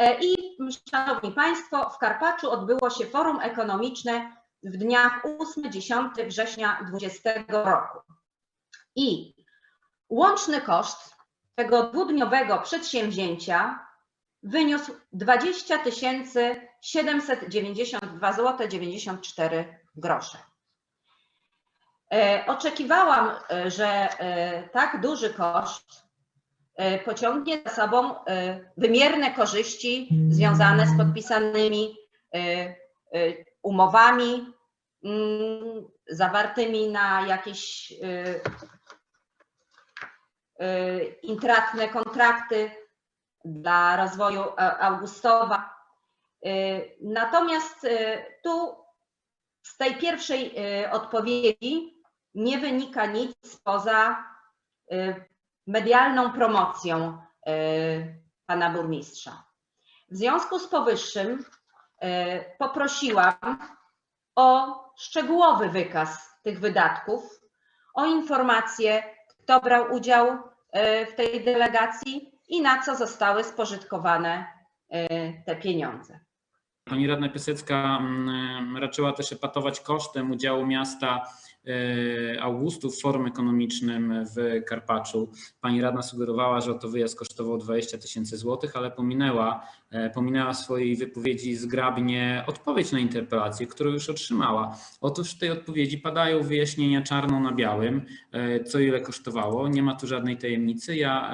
E, I Szanowni Państwo, w Karpaczu odbyło się forum ekonomiczne w dniach 8-10 września 2020 roku. I łączny koszt tego dwudniowego przedsięwzięcia wyniósł 20 792 zł 94 grosze. E, Oczekiwałam, e, że tak duży koszt pociągnie za sobą e, wymierne korzyści związane z podpisanymi e, e, umowami mm, zawartymi na jakieś e, e, intratne kontrakty dla rozwoju Augustowa. E, Natomiast e, tu z tej pierwszej e, odpowiedzi nie wynika nic poza e, medialną promocją e, pana burmistrza. W związku z powyższym e, poprosiłam o szczegółowy wykaz tych wydatków, o informację, kto brał udział e, w tej delegacji i na co zostały spożytkowane te pieniądze. Pani radna Piasecka mm, raczyła też epatować kosztem udziału miasta Augustów w forum ekonomicznym w Karpaczu. Pani radna sugerowała, że oto wyjazd kosztował 20 tysięcy złotych, ale pominęła, e, pominęła swojej wypowiedzi zgrabnie odpowiedź na interpelację, którą już otrzymała. Otóż w tej odpowiedzi padają wyjaśnienia czarno na białym, e, co ile kosztowało. Nie ma tu żadnej tajemnicy. Ja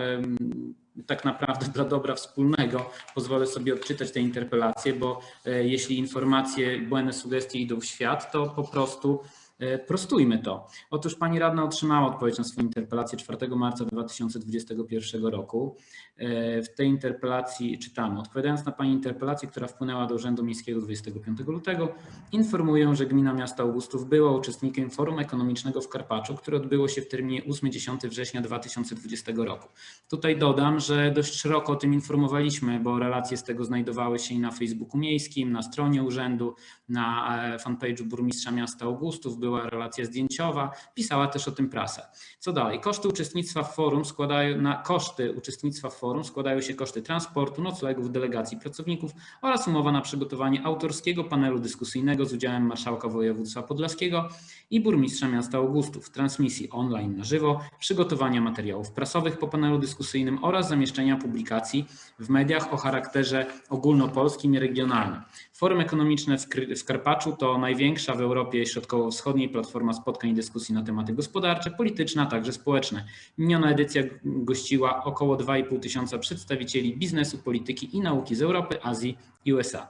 tak naprawdę dla dobra wspólnego pozwolę sobie odczytać tę interpelację, bo e, jeśli informacje, błędne sugestie idą w świat, to po prostu e, prostujmy to. Otóż pani radna otrzymała odpowiedź na swoją interpelację 4 marca 2021 roku. E, W tej interpelacji czytamy, odpowiadając na pani interpelację, która wpłynęła do Urzędu Miejskiego 25 lutego, informuję, że Gmina Miasta Augustów była uczestnikiem Forum Ekonomicznego w Karpaczu, które odbyło się w terminie 8-10 września 2020 roku. Tutaj dodam, że dość szeroko o tym informowaliśmy, bo relacje z tego znajdowały się i na Facebooku Miejskim, na stronie urzędu, na e, fanpage'u burmistrza miasta Augustów, była relacja zdjęciowa, pisała też o tym prasa. Co dalej? Koszty uczestnictwa w forum składają na koszty uczestnictwa w forum składają się koszty transportu, noclegów, delegacji pracowników oraz umowa na przygotowanie autorskiego panelu dyskusyjnego z udziałem marszałka województwa podlaskiego i burmistrza miasta Augustów, transmisji online na żywo, przygotowania materiałów prasowych po panelu dyskusyjnym oraz zamieszczenia publikacji w mediach o charakterze ogólnopolskim i regionalnym. Forum ekonomiczne w, w Karpaczu to największa w Europie Środkowo-Wschodniej platforma spotkań i dyskusji na tematy gospodarcze, polityczne, a także społeczne. Miniona edycja gościła około 2,5 tysiąca przedstawicieli biznesu, polityki i nauki z Europy, Azji i USA.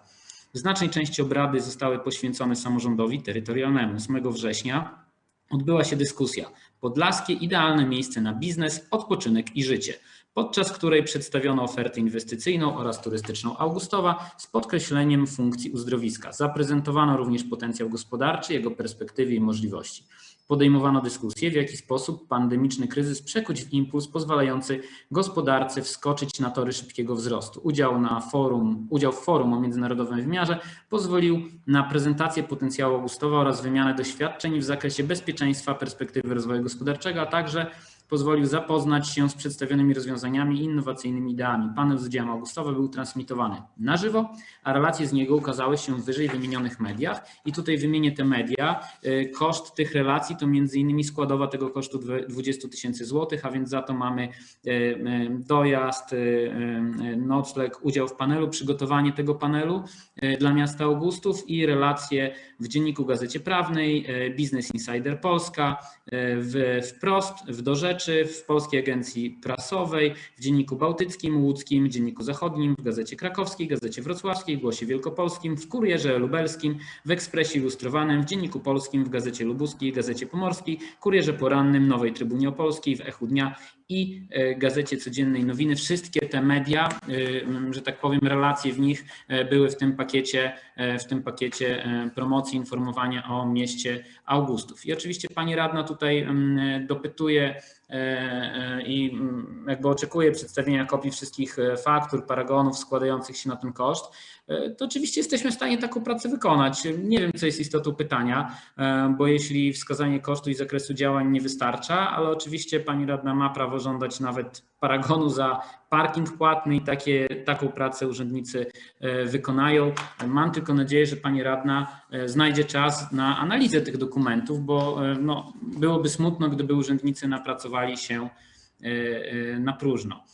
W znacznej części obrady zostały poświęcone samorządowi terytorialnemu. 8 września odbyła się dyskusja Podlaskie idealne miejsce na biznes, odpoczynek i życie, podczas której przedstawiono ofertę inwestycyjną oraz turystyczną Augustowa z podkreśleniem funkcji uzdrowiska. Zaprezentowano również potencjał gospodarczy, jego perspektywy i możliwości. Podejmowano dyskusję, w jaki sposób pandemiczny kryzys przekuć w impuls pozwalający gospodarce wskoczyć na tory szybkiego wzrostu. Udział, na forum, udział w forum o międzynarodowym wymiarze pozwolił na prezentację potencjału Augustowa oraz wymianę doświadczeń w zakresie bezpieczeństwa, perspektywy rozwoju gospodarczego, a także pozwolił zapoznać się z przedstawionymi rozwiązaniami i innowacyjnymi ideami. Panel z udziałem Augustowa był transmitowany na żywo, a relacje z niego ukazały się w wyżej wymienionych mediach. I tutaj wymienię te media. Y, Koszt tych relacji to między innymi składowa tego kosztu dwe- 20 tysięcy złotych, a więc za to mamy y, y, dojazd, nocleg, udział w panelu, przygotowanie tego panelu dla miasta Augustów i relacje w Dzienniku Gazecie Prawnej, Business Insider Polska, w Wprost, w Do Rzeczy, w Polskiej Agencji Prasowej, w Dzienniku Bałtyckim, Łódzkim, Dzienniku Zachodnim, w Gazecie Krakowskiej, Gazecie Wrocławskiej, Głosie Wielkopolskim, w Kurierze Lubelskim, w Ekspresie Ilustrowanym, w Dzienniku Polskim, w Gazecie Lubuskiej, Gazecie Pomorskiej, Kurierze Porannym, Nowej Trybunie Opolskiej, w Echu Dnia i e, Gazecie Codziennej Nowiny. Wszystkie te media, e, że tak powiem, relacje w nich e, były w tym pakiecie, w tym pakiecie promocji, informowania o mieście Augustów. I oczywiście pani radna tutaj m, dopytuje i m, jakby oczekuje przedstawienia kopii wszystkich e, faktur, paragonów składających się na ten koszt. E, To oczywiście jesteśmy w stanie taką pracę wykonać. Nie wiem, co jest istotą pytania, e, bo jeśli wskazanie kosztu i zakresu działań nie wystarcza, ale oczywiście pani radna ma prawo żądać nawet paragonu za parking płatny i takie, taką pracę urzędnicy e, wykonają. Mam tylko nadzieję, że pani radna znajdzie czas na analizę tych dokumentów, bo no, byłoby smutno, gdyby urzędnicy napracowali się na próżno.